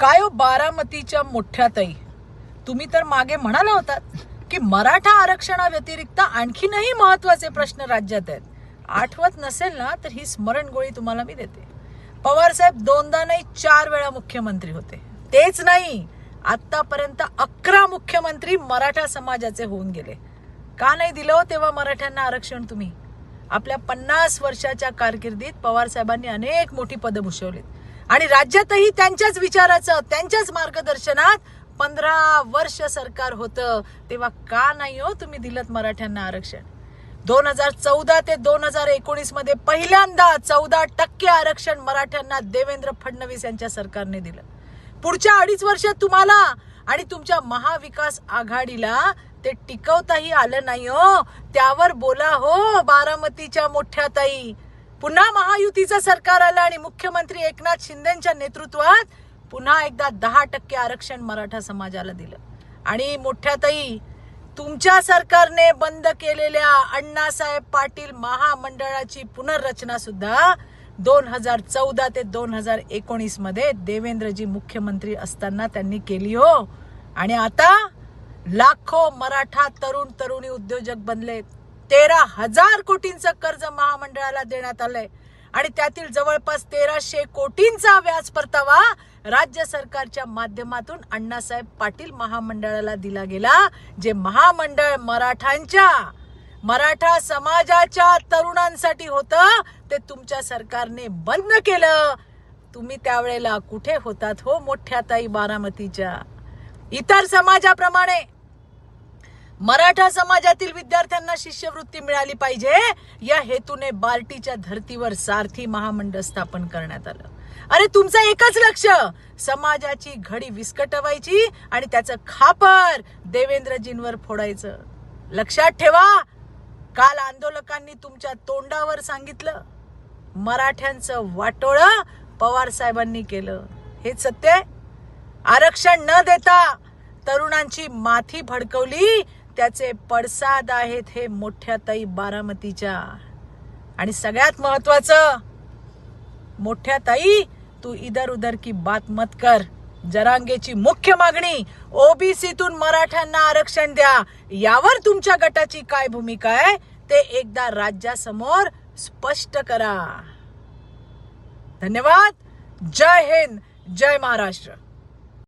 काय हो बारामतीच्या मोठ्यातही. तुम्ही तर मागे म्हणाला होतात की मराठा आरक्षणाव्यतिरिक्त आणखीनही महत्त्वाचे प्रश्न राज्यात आहेत. आठवत नसेल ना तर ही स्मरणगोळी तुम्हाला मी देते. पवार साहेब दोनदा नाही चार वेळा मुख्यमंत्री होते. तेच नाही आतापर्यंत अकरा मुख्यमंत्री मराठा समाजाचे होऊन गेले. का नाही दिलं हो तेव्हा मराठ्यांना आरक्षण तुम्ही? आपल्या पन्नास वर्षाच्या कारकिर्दीत पवार साहेबांनी अनेक मोठी पदं भूषवलीत. आणि राज्यातही त्यांच्याच विचाराचं त्यांच्याच मार्गदर्शनात पंधरा वर्ष सरकार होतं. तेव्हा का नाही हो तुम्ही दिलं मराठ्यांना आरक्षण? दोन हजार चौदा ते दोन हजार एकोणीसमध्ये पहिल्यांदा चौदा टक्के आरक्षण मराठ्यांना देवेंद्र फडणवीस यांच्या सरकारने दिलं. पुढच्या अडीच वर्षात तुम्हाला आणि तुमच्या महाविकास आघाडीला ते टिकवताही आलं नाही हो. त्यावर बोला हो बारामतीच्या मोठ्या ताई. पुन्हा महायुतीचं सरकार आलं आणि मुख्यमंत्री एकनाथ शिंदेच्या नेतृत्वात पुन्हा एकदा दहा टक्के आरक्षण मराठा समाजाला दिलं. आणि मोठ्यातही तुमच्या सरकारने बंद केलेल्या अण्णासाहेब पाटील महामंडळाची पुनर्रचना सुद्धा दोन हजार चौदा ते दोन हजार एकोणीसमध्ये देवेंद्रजी मुख्यमंत्री असताना त्यांनी केली हो. आणि आता लाखो मराठा तरुण तरुणी उद्योजक बनलेत. तेरा हजार कोटींचं कर्ज महामंडळाला देण्यात आलंय. आणि त्यातील जवळपास तेराशे कोटींचा व्याज परतावा राज्य सरकारच्या माध्यमातून अण्णासाहेब पाटील महामंडळाला दिला गेला जे महामंडळ मराठांच्या मराठा समाजाच्या तरुणांसाठी होतं. ते तुमच्या सरकारने बंद केलं. तुम्ही त्यावेळेला कुठे होतात हो मोठ्या ताई बारामतीच्या? इतर समाजाप्रमाणे. मराठा समाजातील विद्यार्थ्यांना शिष्यवृत्ती मिळाली पाहिजे. या हेतूने बार्टीच्या धर्तीवर सारथी महामंडळ स्थापन करण्यात आलं. अरे तुमचं एकच लक्ष! समाजाची घडी विस्कटवायची आणि त्याचं खापर देवेंद्रजींवर फोडायचं. लक्षात ठेवा काल आंदोलकांनी तुमच्या तोंडावर सांगितलं. मराठ्यांचं वाटोळ पवार साहेबांनी केलं. हे सत्य आहे? आरक्षण न देता तरुणांची माथी भडकवली त्याचे पडसाद आहेत हे मोठ्या ताई बारामतीच्या. आणि सगळ्यात महत्वाचं मोठ्या ताई तू इधर उधर की बात मत कर. जरांगेची मुख्य मागणी ओबीसीतून मराठ्यांना आरक्षण द्या. यावर तुमच्या गटाची काय भूमिका आहे ते एकदा राज्यासमोर स्पष्ट करा. धन्यवाद. जय हिंद. जय महाराष्ट्र.